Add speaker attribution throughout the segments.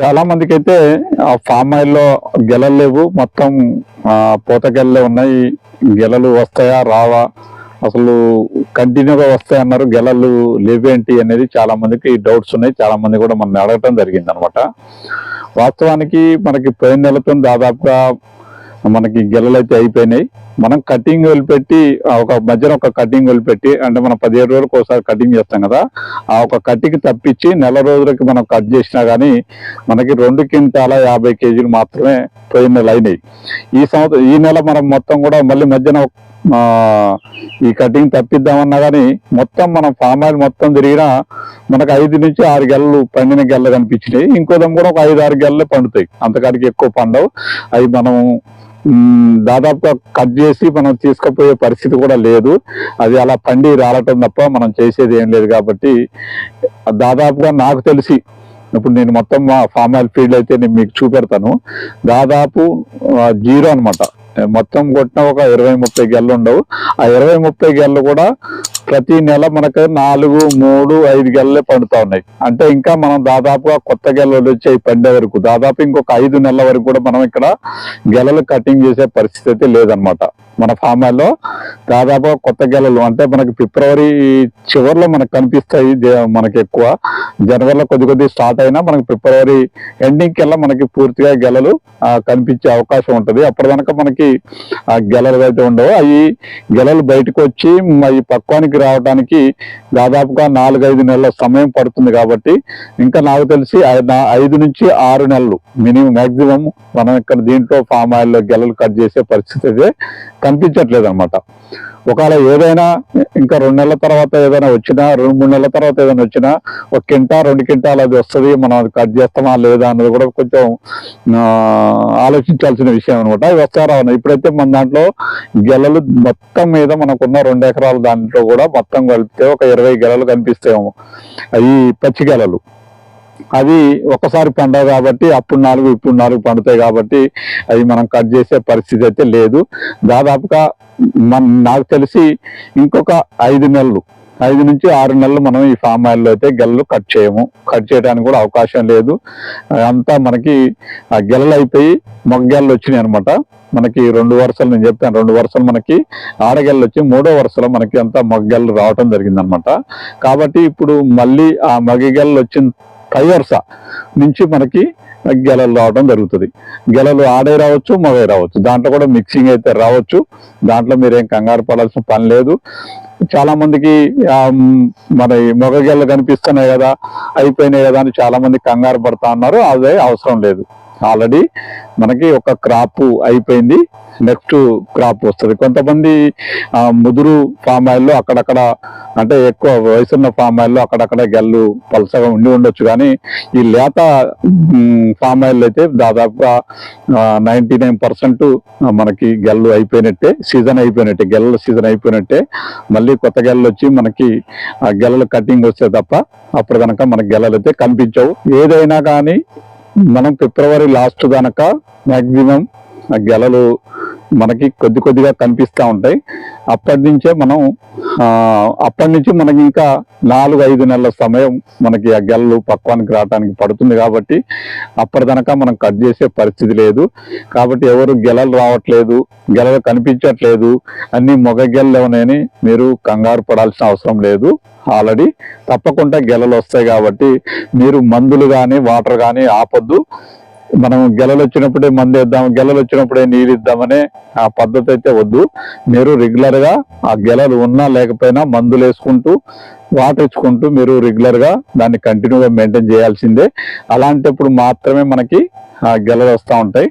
Speaker 1: చాలా మందికి అయితే ఆ ఫామ్ ఆయిల్లో గెలలు లేవు. మొత్తం పూత గెలలే ఉన్నాయి. గెలలు వస్తాయా? రావా? అసలు కంటిన్యూగా వస్తాయి అన్నారు. గెలలు లేవేంటి అనేది చాలా మందికి డౌట్స్ ఉన్నాయి. చాలా మంది కూడా మనం అడగటం జరిగింది అనమాట వాస్తవానికి మనకి పోయిన నెలతో దాదాపుగా మనకి గెలలైతే అయితే అయిపోయినాయి. మనం కటింగ్ పెట్టి ఆ ఒక మధ్యన ఒక కటింగ్ వదిలిపెట్టి అంటే మనం పదిహేడు రోజులకు ఒకసారి కటింగ్ చేస్తాం కదా ఆ ఒక కటింగ్ తప్పించి నెల రోజులకి మనం కట్ చేసినా కానీ మనకి రెండు క్వింటాల యాభై కేజీలు మాత్రమే పోయిన నెల అయినాయి. ఈ సంవత్సరం ఈ నెల మనం మొత్తం కూడా మళ్ళీ మధ్యన ఈ కటింగ్ తప్పిద్దామన్నా కానీ మొత్తం మనం ఫామ్ ఆయిల్ మొత్తం తిరిగినా మనకు ఐదు నుంచి ఆరు గెలలు పండిన గెలలు కనిపించినాయి. ఇంకోదం కూడా ఒక ఐదు ఆరు గెలలే పండుతాయి. అంతకాడికి ఎక్కువ పండవు. అవి మనం దాదాపుగా కట్ చేసి మనం తీసుకుపోయే పరిస్థితి కూడా లేదు. అది అలా పండి రాలటం తప్ప మనం చేసేది ఏం లేదు కాబట్టి దాదాపుగా నాకు తెలిసి ఇప్పుడు నేను మొత్తం మా ఫామ్ ఆయిల్ ఫీల్డ్ అయితే నేను మీకు చూపెడతాను. దాదాపు జీరో అన్నమాట. మొత్తం కొట్టిన ఒక ఇరవై ముప్పై గెల్లు ఉండవు. ఆ ఇరవై ముప్పై గెళ్ళు కూడా ప్రతి నెల మనకు నాలుగు మూడు ఐదు గెలలే పండుతా ఉన్నాయి. అంటే ఇంకా మనం దాదాపుగా కొత్త గెలలు వచ్చాయి పండే వరకు దాదాపు ఇంకొక ఐదు నెలల వరకు కూడా మనం ఇక్కడ గెలలు కటింగ్ చేసే పరిస్థితి అయితే లేదనమాట మన ఫామ్ దాదాపుగా దాదాపు కొత్త గెలలు అంటే మనకి ఫిబ్రవరి చివరిలో మనకు కనిపిస్తాయి మనకి ఎక్కువ. జనవరిలో కొద్ది కొద్ది స్టార్ట్ అయినా మనకి ఫిబ్రవరి ఎండింగ్ కల్లా మనకి పూర్తిగా గెలలు కనిపించే అవకాశం ఉంటుంది. అప్పటిదాకా మనకి ఆ గెలలు అయితే ఉండవు. అవి గెలలు బయటకు వచ్చి అవి పక్వానికి రావడానికి దాదాపుగా నాలుగైదు నెలల సమయం పడుతుంది కాబట్టి ఇంకా నాకు తెలిసి నా- ఐదు నుంచి ఆరు నెలలు మినిమం మాక్సిమం మనం ఇక్కడ దీంట్లో ఫామ్ ఆయిల్లో గెలలు కట్ చేసే పరిస్థితి అయితే కనిపించట్లేదు అనమాట ఒకవేళ ఏదైనా ఇంకా రెండు నెలల తర్వాత ఏదైనా వచ్చినా రెండు మూడు నెలల తర్వాత ఏదైనా వచ్చినా ఒక కింటా రెండు కింటాలు అది వస్తుంది మనం అది కట్ చేస్తామా లేదా అన్నది కూడా కొంచెం ఆలోచించాల్సిన విషయం అనమాట అవి వస్తారా ఇప్పుడైతే మన దాంట్లో గెలలు మొత్తం మీద మనకున్న రెండు ఎకరాల దాంట్లో కూడా మొత్తం కలిపితే ఒక ఇరవై గెలలు కనిపిస్తాయేమో. అవి పచ్చి గెలలు. అది ఒకసారి పండగ కాబట్టి అప్పుడు నాలుగు ఇప్పుడు నాలుగు పండుతాయి కాబట్టి అవి మనం కట్ చేసే పరిస్థితి అయితే లేదు. దాదాపుగా మన నాకు తెలిసి ఇంకొక ఐదు నెలలు ఐదు నుంచి ఆరు నెలలు మనం ఈ ఫామ్ ఆయిల్లో అయితే గెలలు కట్ చేయము. కట్ చేయడానికి కూడా అవకాశం లేదు. అంతా మనకి ఆ గెలలు అయిపోయి మొగ్గెళ్ళు వచ్చినాయి అనమాట మనకి రెండు వరుసలు నేను చెప్పాను రెండు వరుసలు మనకి ఆడగెళ్ళు వచ్చి మూడో వరుసలో మనకి అంతా మొగ్గెళ్ళు రావటం జరిగింది అనమాట కాబట్టి ఇప్పుడు మళ్ళీ ఆ మగ్గెళ్ళు వచ్చిన పై నుంచి మనకి గెలలు రావడం జరుగుతుంది. గెలలు ఆడే రావచ్చు మగ రావచ్చు. దాంట్లో కూడా మిక్సింగ్ అయితే రావచ్చు. దాంట్లో మీరేం కంగారు పడాల్సిన పని లేదు. చాలా మందికి మన మగ గెలలు కనిపిస్తున్నాయి కదా అయిపోయినాయి కదా అని చాలా మంది కంగారు పడతా ఉన్నారు. అదే అవసరం లేదు. ఆల్రెడీ మనకి ఒక క్రాప్ అయిపోయింది. నెక్స్ట్ క్రాప్ వస్తుంది. కొంతమంది ముదురు ఫామ్ ఆయిల్లో అక్కడక్కడ అంటే ఎక్కువ వయసున్న ఫామ్ ఆయిల్లో అక్కడక్కడ గెల్లు పలసగా ఉండి ఉండొచ్చు. కానీ ఈ లేత ఫామ్ ఆయిల్ అయితే దాదాపుగా నైన్టీ నైన్ పర్సెంట్ మనకి గెల్లు అయిపోయినట్టే సీజన్ అయిపోయినట్టే గెల్లల సీజన్ అయిపోయినట్టే. మళ్ళీ కొత్త గెల్లలు వచ్చి మనకి ఆ గెలలు కటింగ్ వస్తే తప్ప అప్పుడు కనుక మనకి గెలలు అయితే కనిపించవు. ఏదైనా కానీ మనం ఫిబ్రవరి లాస్ట్ కనుక మ్యాక్సిమం ఆ గెలలు మనకి కొద్ది కొద్దిగా కనిపిస్తూ ఉంటాయి. అప్పటి నుంచే మనం అప్పటి నుంచి మనకి ఇంకా నాలుగు ఐదు నెలల సమయం మనకి ఆ గెలలు పక్వానికి రావడానికి పడుతుంది కాబట్టి అప్పటిదనక మనం కట్ చేసే పరిస్థితి లేదు. కాబట్టి ఎవరు గెలలు రావట్లేదు గెలలు కనిపించట్లేదు అన్ని మొగ గెలలు మీరు కంగారు పడాల్సిన అవసరం లేదు. ఆల్రెడీ తప్పకుండా గెలలు వస్తాయి కాబట్టి మీరు మందులు కానీ వాటర్ కానీ ఆపొద్దు. మనం గెలలు వచ్చినప్పుడే మందు వేద్దాం గెలలు వచ్చినప్పుడే నీరు ఇద్దామనే ఆ పద్ధతి అయితే వద్దు. మీరు రెగ్యులర్గా ఆ గెలలు ఉన్నా లేకపోయినా మందులు వేసుకుంటూ వాటర్ ఇచ్చుకుంటూ మీరు రెగ్యులర్గా దాన్ని కంటిన్యూగా మెయింటైన్ చేయాల్సిందే. అలాంటప్పుడు మాత్రమే మనకి ఆ గెలలు వస్తూ ఉంటాయి.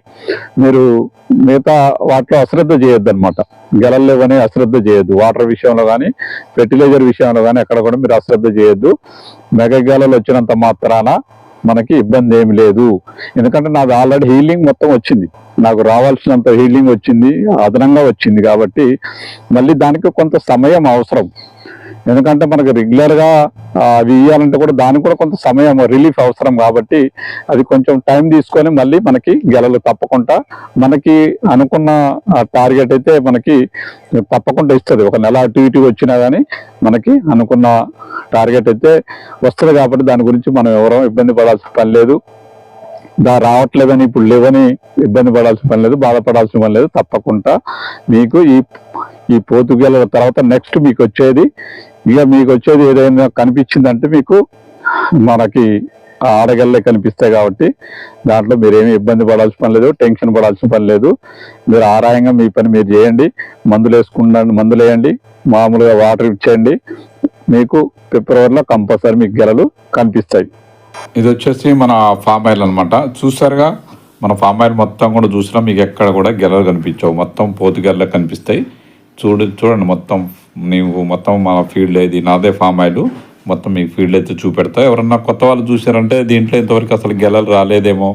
Speaker 1: మీరు మిగతా వాటిలో అశ్రద్ధ చేయొద్దు అనమాట గెలల్లో కానీ అశ్రద్ధ చేయొద్దు. వాటర్ విషయంలో కానీ ఫెర్టిలైజర్ విషయంలో కానీ ఎక్కడ కూడా మీరు అశ్రద్ధ చేయొద్దు. మెగ గెలలు వచ్చినంత మాత్రాన మనకి ఇబ్బంది ఏమి లేదు. ఎందుకంటే నాది ఆల్రెడీ హీలింగ్ మొత్తం వచ్చింది. నాకు రావాల్సినంత హీలింగ్ వచ్చింది అదనంగా వచ్చింది కాబట్టి మళ్ళీ దానికి కొంత సమయం అవసరం. ఎందుకంటే మనకు రెగ్యులర్గా అవి ఇవ్వాలంటే కూడా దానికి కూడా కొంత సమయం రిలీఫ్ అవసరం కాబట్టి అది కొంచెం టైం తీసుకొని మళ్ళీ మనకి గెలలు తప్పకుండా మనకి అనుకున్న టార్గెట్ అయితే మనకి తప్పకుండా ఇస్తుంది. ఒక నెల అటు ఇటు వచ్చినా కానీ మనకి అనుకున్న టార్గెట్ అయితే వస్తుంది కాబట్టి దాని గురించి మనం ఎవరో ఇబ్బంది పడాల్సిన పని లేదు. దా రావట్లేదని ఇప్పుడు లేవని ఇబ్బంది పడాల్సిన పని లేదు బాధపడాల్సిన పని లేదు. తప్పకుండా మీకు ఈ ఈ పోతుగల తర్వాత నెక్స్ట్ మీకు వచ్చేది ఇక మీకు వచ్చేది ఏదైనా కనిపించిందంటే మీకు మనకి ఆడగల్లే కనిపిస్తాయి కాబట్టి దాంట్లో మీరేమి ఇబ్బంది పడాల్సిన పని లేదు టెన్షన్ పడాల్సిన పని లేదు. మీరు ఆరాయంగా మీ పని మీరు చేయండి. మందులు వేసుకుండండి మందులు వేయండి. మామూలుగా వాటర్ ఇచ్చేయండి. మీకు ఫిబ్రవరిలో కంపల్సరీ మీకు గెలలు కనిపిస్తాయి.
Speaker 2: ఇది వచ్చేసి మన ఫామ్ ఆయిల్ అనమాట చూసారుగా మన ఫామ్ ఆయిల్ మొత్తం కూడా చూసినా మీకు ఎక్కడ కూడా గెలలు కనిపించవు. మొత్తం పోతు గెలలు కనిపిస్తాయి. చూడు చూడండి మొత్తం నీవు మొత్తం మా ఫీల్డ్ ఇది నాదే ఫామ్ ఆయిల్ మొత్తం మీకు ఫీల్డ్ అయితే చూపెడతా. ఎవరన్నా కొత్త వాళ్ళు చూసారంటే దీంట్లో ఇంతవరకు అసలు గెలలు రాలేదేమో.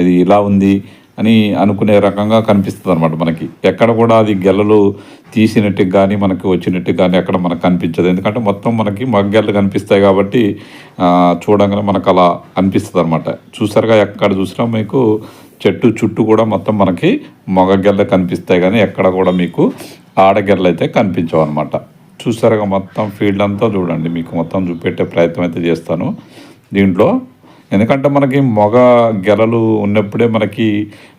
Speaker 2: ఇది ఇలా ఉంది అని అనుకునే రకంగా కనిపిస్తుంది అనమాట మనకి. ఎక్కడ కూడా అది గెలలు తీసినట్టు కానీ మనకి వచ్చినట్టు కానీ ఎక్కడ మనకు కనిపించదు. ఎందుకంటే మొత్తం మనకి మగ్గెళ్ళు కనిపిస్తాయి కాబట్టి చూడంగానే మనకు అలా అనిపిస్తుంది అనమాట చూసారుగా ఎక్కడ చూసినా మీకు చెట్టు చుట్టూ కూడా మొత్తం మనకి మగగెల్ల కనిపిస్తాయి కానీ ఎక్కడ కూడా మీకు ఆడగెర్రలు అయితే కనిపించవు అనమాట చూసారుగా మొత్తం ఫీల్డ్ అంతా చూడండి మీకు మొత్తం చూపెట్టే ప్రయత్నం అయితే చేస్తాను. దీంట్లో ఎందుకంటే మనకి మగ గెలలు ఉన్నప్పుడే మనకి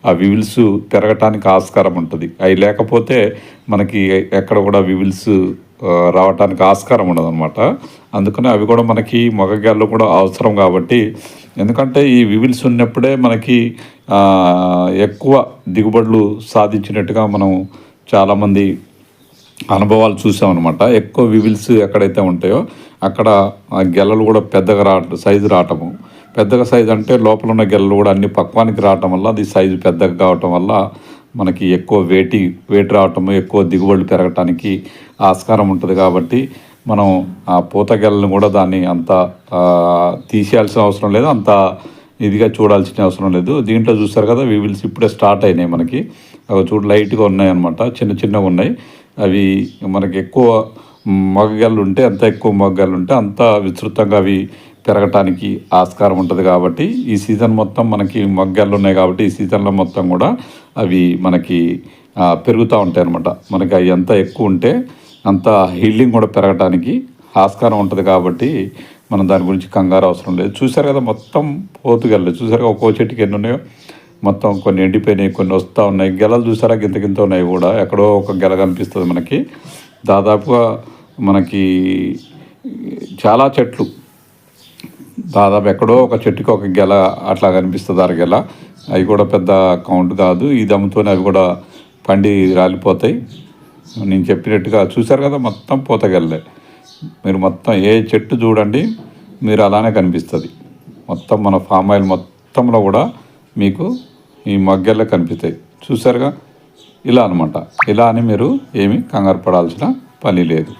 Speaker 2: ఆ వివిల్స్ పెరగటానికి ఆస్కారం ఉంటుంది. అవి లేకపోతే మనకి ఎక్కడ కూడా వివిల్స్ రావటానికి ఆస్కారం ఉండదు అనమాట అందుకని అవి కూడా మనకి మగ గెలలు కూడా అవసరం కాబట్టి ఎందుకంటే ఈ వివిల్స్ ఉన్నప్పుడే మనకి ఎక్కువ దిగుబడులు సాధించినట్టుగా మనం చాలామంది అనుభవాలు చూసామన్నమాట. ఎక్కువ వివిల్స్ ఎక్కడైతే ఉంటాయో అక్కడ ఆ గెలలు కూడా పెద్దగా రావటం సైజు రావటము పెద్దగా సైజు అంటే లోపల ఉన్న గెలలు కూడా అన్ని పక్వానికి రావటం వల్ల అది సైజు పెద్దగా కావటం వల్ల మనకి ఎక్కువ వేటి వేటి రావటము ఎక్కువ దిగుబడులు పెరగటానికి ఆస్కారం ఉంటుంది కాబట్టి మనం ఆ పూత గెలను కూడా దాన్ని అంత తీసేయాల్సిన అవసరం లేదు. అంత ఇదిగా చూడాల్సిన అవసరం లేదు. దీంట్లో చూస్తారు కదా వివిల్స్ ఇప్పుడే స్టార్ట్ అయినాయి మనకి. అవి చూడు లైట్గా ఉన్నాయి అనమాట చిన్న చిన్నగా ఉన్నాయి. అవి మనకి ఎక్కువ మగ్గలు ఉంటే అంత ఎక్కువ మగ్గలు ఉంటే అంత విస్తృతంగా అవి పెరగటానికి ఆస్కారం ఉంటుంది కాబట్టి ఈ సీజన్ మొత్తం మనకి మగ్గలు ఉన్నాయి కాబట్టి ఈ సీజన్లో మొత్తం కూడా అవి మనకి పెరుగుతూ ఉంటాయి అనమాట మనకి అవి ఎంత ఎక్కువ ఉంటే అంత హీల్డింగ్ కూడా పెరగటానికి ఆస్కారం ఉంటుంది కాబట్టి మనం దాని గురించి కంగారు అవసరం లేదు. చూసారు కదా మొత్తం పోతుగల్లు చూసారు ఒక్కో చెట్టుకి ఎన్ని ఉన్నాయో? మొత్తం కొన్ని ఎండిపోయినాయి కొన్ని వస్తూ ఉన్నాయి. గెలలు చూసారా? గింత గింత ఉన్నాయి కూడా. ఎక్కడో ఒక గెల కనిపిస్తుంది మనకి. దాదాపుగా మనకి చాలా చెట్లు. దాదాపు ఎక్కడో ఒక చెట్టుకి ఒక గెల అట్లా కనిపిస్తుంది అరగెల అవి కూడా పెద్ద కౌంట్ కాదు. ఈ దమ్ముతోనే అవి కూడా పండి రాలిపోతాయి. నేను చెప్పినట్టుగా చూశారు కదా మొత్తం పూతగెల్లే మీరు మొత్తం ఏ చెట్టు చూడండి మీరు అలానే కనిపిస్తుంది. మొత్తం మన ఫామ్ ఆయిల్ మొత్తంలో కూడా మీకు ఈ మగ్గెల్లే కనిపిస్తాయి చూసారుగా ఇలా అనమాట ఇలా అని మీరు ఏమీ కంగారు పడాల్సిన పని లేదు.